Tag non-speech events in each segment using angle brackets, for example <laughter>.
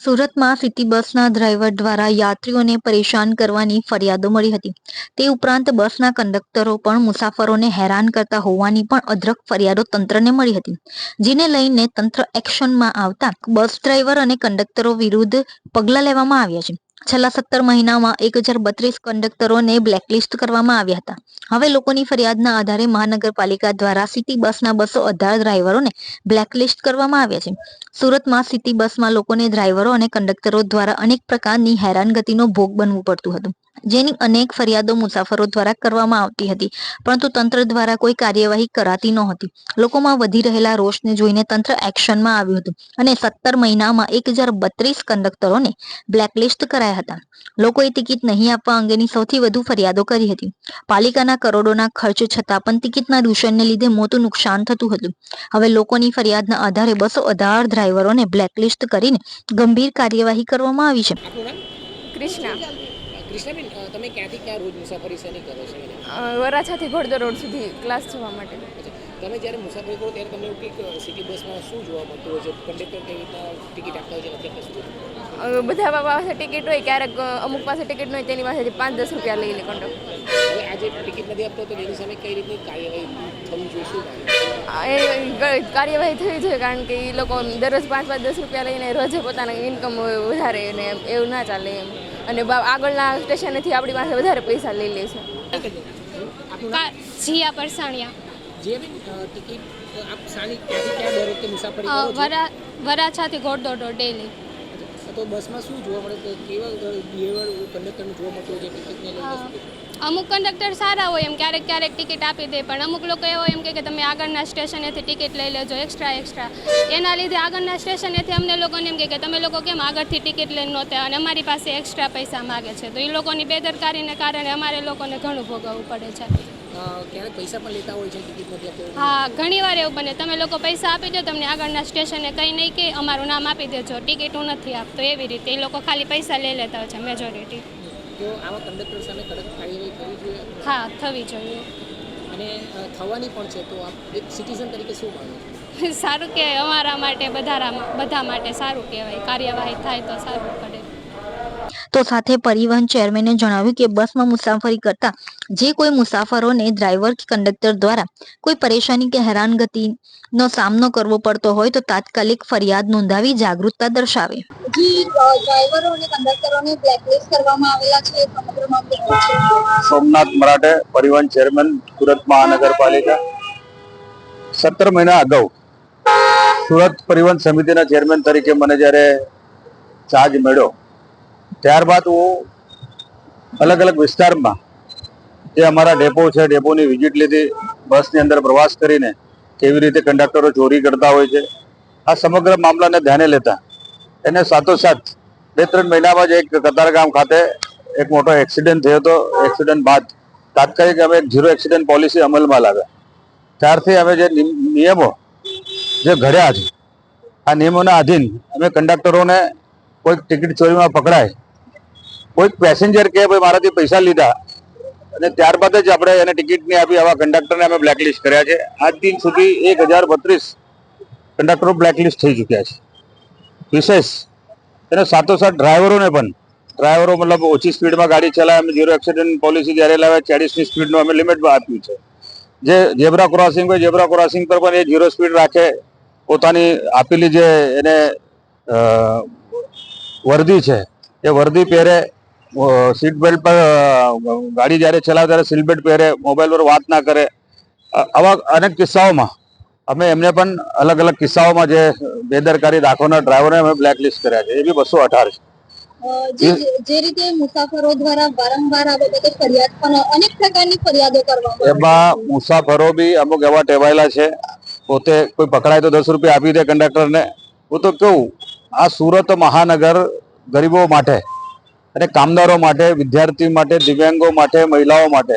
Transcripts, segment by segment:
સુરતમાં સિટી બસના ડ્રાઈવર દ્વારા યાત્રીઓને પરેશાન કરવાની ફરિયાદો મળી હતી. તે ઉપરાંત બસના કંડક્ટરો પણ મુસાફરોને હેરાન કરતા હોવાની પણ અદ્રક ફરિયાદો તંત્રને મળી હતી. જેને લઈને તંત્ર એક્શનમાં આવતા બસ ડ્રાઈવર અને કંડક્ટરો વિરુદ્ધ પગલાં લેવામાં આવ્યા છે. છેલ્લા સત્તર મહિનામાં એક હજાર બત્રીસ કંડક્ટરોને બ્લેકલિસ્ટ કરવામાં આવ્યા હતા. હવે લોકોની ફરિયાદના આધારે મહાનગરપાલિકા દ્વારા સિટી બસના બસો અઢાર ડ્રાઈવરોને બ્લેકલિસ્ટ કરવામાં આવ્યા છે. સુરતમાં સિટી બસમાં લોકોને ડ્રાઈવરો અને કંડક્ટરો દ્વારા અનેક પ્રકારની હેરાનગતિનો ભોગ બનવું પડતું હતું. જેની અનેક ફરિયાદો મુસાફરો દ્વારા કરવામાં આવતી હતી. પરંતુ તંત્ર દ્વારા કોઈ કાર્યવાહી કરાતી નહોતી. લોકોમાં વધી રહેલા રોષને જોઈને તંત્ર એક્શનમાં આવ્યું હતું અને સત્તર મહિનામાં એક હજાર બત્રીસ કંડક્ટરોને બ્લેકલિસ્ટ કરાયા હતા. લોકોએ ટિકિટ નહીં આપવા અંગેની સૌથી વધુ ફરિયાદો કરી હતી. પાલિકાના કરોડોના ખર્ચ છતાં પણ ટિકિટના દૂષણને લીધે મોટું નુકસાન થતું હતું. હવે લોકોની ફરિયાદના આધારે બસો અઢાર ડ્રાઈવરોને બ્લેકલિસ્ટ કરીને ગંભીર કાર્યવાહી કરવામાં આવી છે. કૃષ્ણા. તમે ક્યાંથી ક્યાં રોજ મુસાફરી શેની કરો છો વરાછાથી ઘોડદો રોડ સુધી ક્લાસ જવા માટે. તમે જ્યારે મુસાફરી કરો ત્યારે તમને એવું સિટી બસમાં શું જોવા મળતું હોય છે? કંડક્ટર કેવી રીતના ટિકિટ આપતા હોય છે? નથી બધા પાસે ટિકિટ હોય ક્યારેક અમુક પાસે ટિકિટ ન હોય તેની પાસેથી પાંચ દસ રૂપિયા લઈ લે કંડક્ટર. હવે આજે ટિકિટ નથી આપતો તો એની સામે કઈ રીતની કાર્યવાહી થવી જોઈએ? શું એ કાર્યવાહી થવી જોઈએ કારણ કે એ લોકો દરરોજ પાંચ પાંચ દસ રૂપિયા લઈને રોજે પોતાના ઇન્કમ વધારે ને એવું ના ચાલે એમ. અને બા- આગળના સ્ટેશનેથી આપણી પાસે વધારે પૈસા લઈ લે છે. આપનું નામ કા જીયા પરસાણિયા. વરાછાથી ઘોડદોડો ડેલી. તો બસમાં શું જોવા મળે? કે કેવા બિહેવિયર કંડક્ટરનું જોવા મળતું હોય છે ટિકિટને લઈને? અમુક કંડક્ટર સારા હોય એમ ક્યારેક ક્યારેક ટિકિટ આપી દે પણ અમુક લોકો એવો એમ કે તમે આગળના સ્ટેશનેથી ટિકિટ લઈ લેજો એક્સ્ટ્રા એક્સ્ટ્રા એના લીધે આગળના સ્ટેશનેથી અમને લોકોને એમ કહે કે તમે લોકો કેમ આગળથી ટિકિટ લઈને નહોતા અને અમારી પાસે એક્સ્ટ્રા પૈસા માગે છે. તો એ લોકોની બેદરકારીને કારણે અમારે લોકોને ઘણું ભોગવવું પડે છે. ક્યારેક પૈસા પણ લેતા હોય છે ટિકિટ નથી હા ઘણીવાર એવું બને. તમે લોકો પૈસા આપી દો તમને આગળના સ્ટેશને કંઈ નહીં કે અમારું નામ આપી દેજો. ટિકિટ હું નથી આપતો. એવી રીતે એ લોકો ખાલી પૈસા લઈ લેતા હોય છે મેજોરિટી તો આવા કંડક્ટર સામે કડક કાર્યવાહી કરવી જોઈએ? હા થવી જોઈએ. અને થવાની પણ છે તો આપ એક સિટીઝન તરીકે શું માનો <laughs> સારું કહેવાય અમારા માટે બધા બધા માટે સારું કહેવાય. કાર્યવાહી થાય તો સારું પડે. તો સાથે પરિવહન ચેરમેને જણાવ્યું કે બસમાં મુસાફરી કરતા જે કોઈ મુસાફરોને ડ્રાઈવર કે કંડક્ટર દ્વારા કોઈ પરેશાની કે હેરાનગતિનો સામનો કરવો પડતો હોય તો તાત્કાલિક ફરિયાદ નોંધાવી જાગૃતતા દર્શાવે. જી ડ્રાઈવરો અને કંડક્ટરોને બ્લેકલિસ્ટ કરવામાં આવેલા છે સમગ્ર સોમનાથ મરાઠે પરિવહન ચેરમેન સુરત મહાનગરપાલિકા. સત્તર મહિના અગાઉ સુરત પરિવહન સમિતિના ચેરમેન તરીકે મને જ્યારે ચાર્જ મળ્યો ત્યારબાદ હું અલગ અલગ વિસ્તારમાં જે અમારા ડેપો છે, ડેપોની વિઝિટ લીધી, બસની અંદર પ્રવાસ કરીને કેવી રીતે કંડક્ટરો ચોરી કરતા હોય છે, આ સમગ્ર મામલાને ધ્યાને લેતા એને સાથોસાથ બે ત્રણ મહિનામાં જ એક કતારગામ ખાતે એક મોટો એક્સિડન્ટ થયો હતો. એક્સિડન્ટ બાદ તાત્કાલિક અમે એક ઝીરો એક્સિડન્ટ પોલિસી અમલમાં લાવ્યા. ત્યારથી અમે જે નિયમો જે ઘડ્યા છે, આ નિયમોના આધીન અમે કંડક્ટરોને કોઈક ટિકિટ ચોરીમાં પકડાય કોઈક પેસેન્જર કે ભાઈ મારાથી પૈસા લીધા અને ત્યારબાદ જ આપણે એને ટિકિટ નહીં આપી આવા કંડક્ટરને અમે બ્લેકલિસ્ટ કર્યા છે. આજ દિન સુધી એક હજાર બત્રીસ કંડક્ટરો બ્લેકલિસ્ટ થઈ ચૂક્યા છે. વિશેષ એને સાથોસાથ ડ્રાઈવરોને પણ, ડ્રાઈવરો મતલબ ઓછી સ્પીડમાં ગાડી ચલાવે અમે ઝીરો એક્સિડન્ટ પોલિસી જ્યારે લાવે, ચાળીસની સ્પીડનું અમે લિમિટમાં આપ્યું છે. જે ઝેબ્રા ક્રોસિંગ હોય ઝેબ્રા ક્રોસિંગ પર પણ એ ઝીરો સ્પીડ રાખે, પોતાની આપેલી જે એને વર્દી છે, એ વર્દી પહેરે સીટ બેલ્ટ પર ગાડી જ્યારે ચલાવે ત્યારે સીટ બેલ્ટ પહેરે મોબાઈલ પર વાત ના કરે. આવા અનેક કિસ્સાઓમાં અમે એમને પણ અલગ અલગ કિસ્સાઓમાં જે બેદરકારી દાખવનાર ડ્રાઈવરને અમે બ્લેકલિસ્ટ કર્યા છે. એ બી બસો અઢાર છે. જે રીતે મુસાફરો દ્વારા વારંવાર આ બાબતે ફરિયાદ પણ અનેક પ્રકારની ફરિયાદો કરવામાં એમાં મુસાફરો બી અમુક એવા ટેવાયેલા છે. પોતે કોઈ પકડાય તો દસ રૂપિયા આપી દે કંડક્ટરને હું તો કહું આ સુરત મહાનગર ગરીબો માટે અને કામદારો માટે વિદ્યાર્થી માટે, દિવ્યાંગો માટે, મહિલાઓ માટે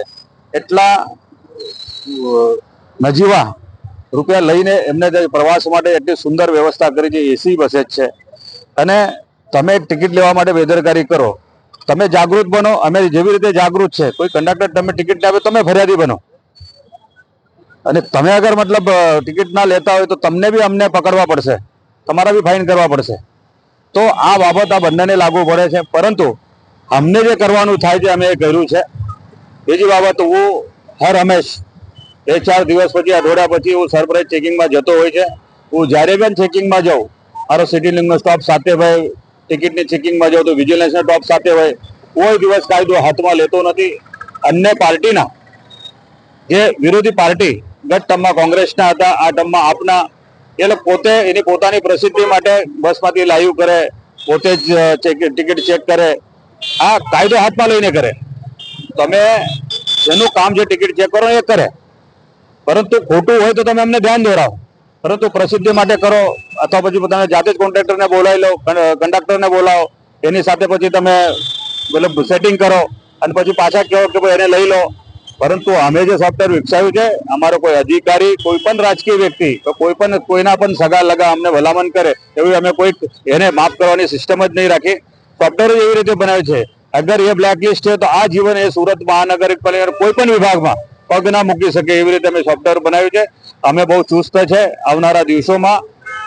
એટલા નજીવા રૂપિયા લઈને એમને પ્રવાસ માટે એટલી સુંદર વ્યવસ્થા કરી છે, એસી બસેજ છે. અને તમે ટિકિટ લેવા માટે બેદરકારી કરો. તમે જાગૃત બનો, અમે જેવી રીતે જાગૃત છે, કોઈ કંડક્ટર તમે ટિકિટ લાવે તમે ફરિયાદી બનો. અને તમે અગર મતલબ ટિકિટ ના લેતા હોય તો તમને બી અમને પકડવા પડશે. તમારા બી ફાઇન કરવા પડશે. તો આ બાબત આ બંનેને લાગુ પડે છે. પરંતુ અમને જે કરવાનું થાય છે, અમે એ કર્યું છે. બીજી બાબત હું હર હંમેશ બે ચાર દિવસ પછી અઠવાડિયા પછી હું સરપ્રાઇઝ ચેકિંગમાં જતો હોય છે. હું જ્યારે પણ ચેકિંગમાં જાઉં, મારો સિટી લિંકનો સ્ટોપ સાથે હોય ટિકિટની ચેકિંગમાં જાઉં તો વિજિલન્સનો સ્ટોપ સાથે હોય કોઈ દિવસ કાયદો હાથમાં લેતો નથી. અન્ય પાર્ટીના જે વિરોધી પાર્ટી ગત ટર્મમાં કોંગ્રેસના હતા, આ ટર્મમાં આપના, એ લોકો પોતે એની પોતાની પ્રસિદ્ધિ માટે બસમાંથી લાઈવ કરે, પોતે જ ટિકિટ ચેક કરે. આ કાયદો હાથમાં લઈને કરે. તમે જેનું કામ છે ટિકિટ ચેક કરો એ કરે. પરંતુ ખોટું હોય તો તમે એમને ધ્યાન દોરાવો. પરંતુ પ્રસિદ્ધિ માટે કરો અથવા પછી તમે જાતે જ કોન્ટ્રાક્ટરને બોલાવી લો કંડક્ટરને બોલાવો. એની સાથે પછી તમે મતલબ સેટિંગ કરો અને પછી પાછા કહો કે ભાઈ એને લઈ લો. પરંતુ અમે જે સોફ્ટવેર વિકસાવ્યું છે, અમારો કોઈ અધિકારી, કોઈ પણ રાજકીય વ્યક્તિ, તો કોઈ પણ, કોઈના પણ સગા લગા અમને ભલામણ કરે, એવી અમે કોઈ એને માફ કરવાની સિસ્ટમ જ નહીં રાખી. સોફ્ટવેર એવી રીતે બનાવે છે. અગર એ બ્લેકલિસ્ટ છે તો આ જીવન એ સુરત મહાનગરપાલિકા કોઈ પણ વિભાગમાં પગ ના મૂકી શકે એવી રીતે અમે સોફ્ટવેર બનાવ્યું છે. અમે બહુ ચુસ્ત છે આવનારા દિવસોમાં.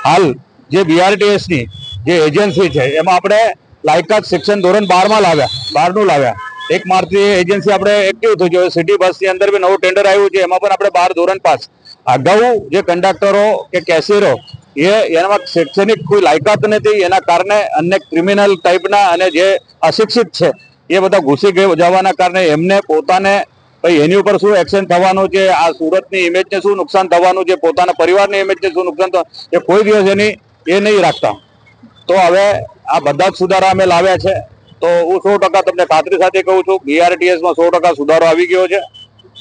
હાલ જે બીઆરટીએસની જે એજન્સી છે એમાં આપણે લાયકાત શિક્ષણ ધોરણ બારમાં લાવ્યા, બારનું લાવ્યા. એક માર્ચથી એજન્સી આપણે એક્ટિવ થઈ ગયો સિટી બસની અંદર બી નવું ટેન્ડર આવ્યું છે. એમાં પણ આપણે બાર ધોરણ પાસ. અગાઉ જે કંડક્ટરો કે કેશિયરો એ એનામાં શૈક્ષણિક કોઈ લાયકાત નથી, એના કારણે અન્ય ક્રિમિનલ ટાઈપના અને જે અશિક્ષિત છે, એ બધા ઘૂસી જવાના કારણે એમને પોતાને ભાઈ એની ઉપર શું એક્શન થવાનું છે, આ સુરતની ઇમેજને શું નુકસાન થવાનું છે, પોતાના પરિવારની ઇમેજને શું નુકસાન થવાનું એ કોઈ દિવસ એની એ નહીં રાખતા. તો હવે આ બધા જ સુધારા અમે લાવ્યા છે. તો હું સો ટકા તમને ખાતરી સાથે કહું છું બીઆરટીએસમાં સો ટકા સુધારો આવી ગયો છે.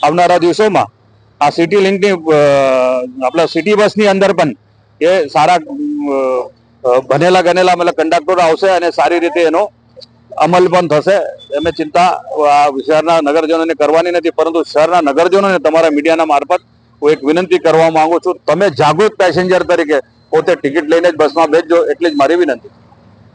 આવનારા દિવસોમાં આ સિટી લિંકની આપણા સિટી બસની અંદર પણ એ સારા બનેલા ગનેલા મતલબ કંડક્ટર આવશે અને સારી રીતે એનો અમલ પણ થશે. અમે ચિંતા આ શહેરના નગરજનોને કરવાની નથી, પરંતુ શહેરના નગરજનોને તમારા મીડિયાના મારફત હું એક વિનંતી કરવા માંગુ છું. તમે જાગૃત પેસેન્જર તરીકે પોતે ટિકિટ લઈને જ બસમાં બેસજો એટલી જ મારી વિનંતી.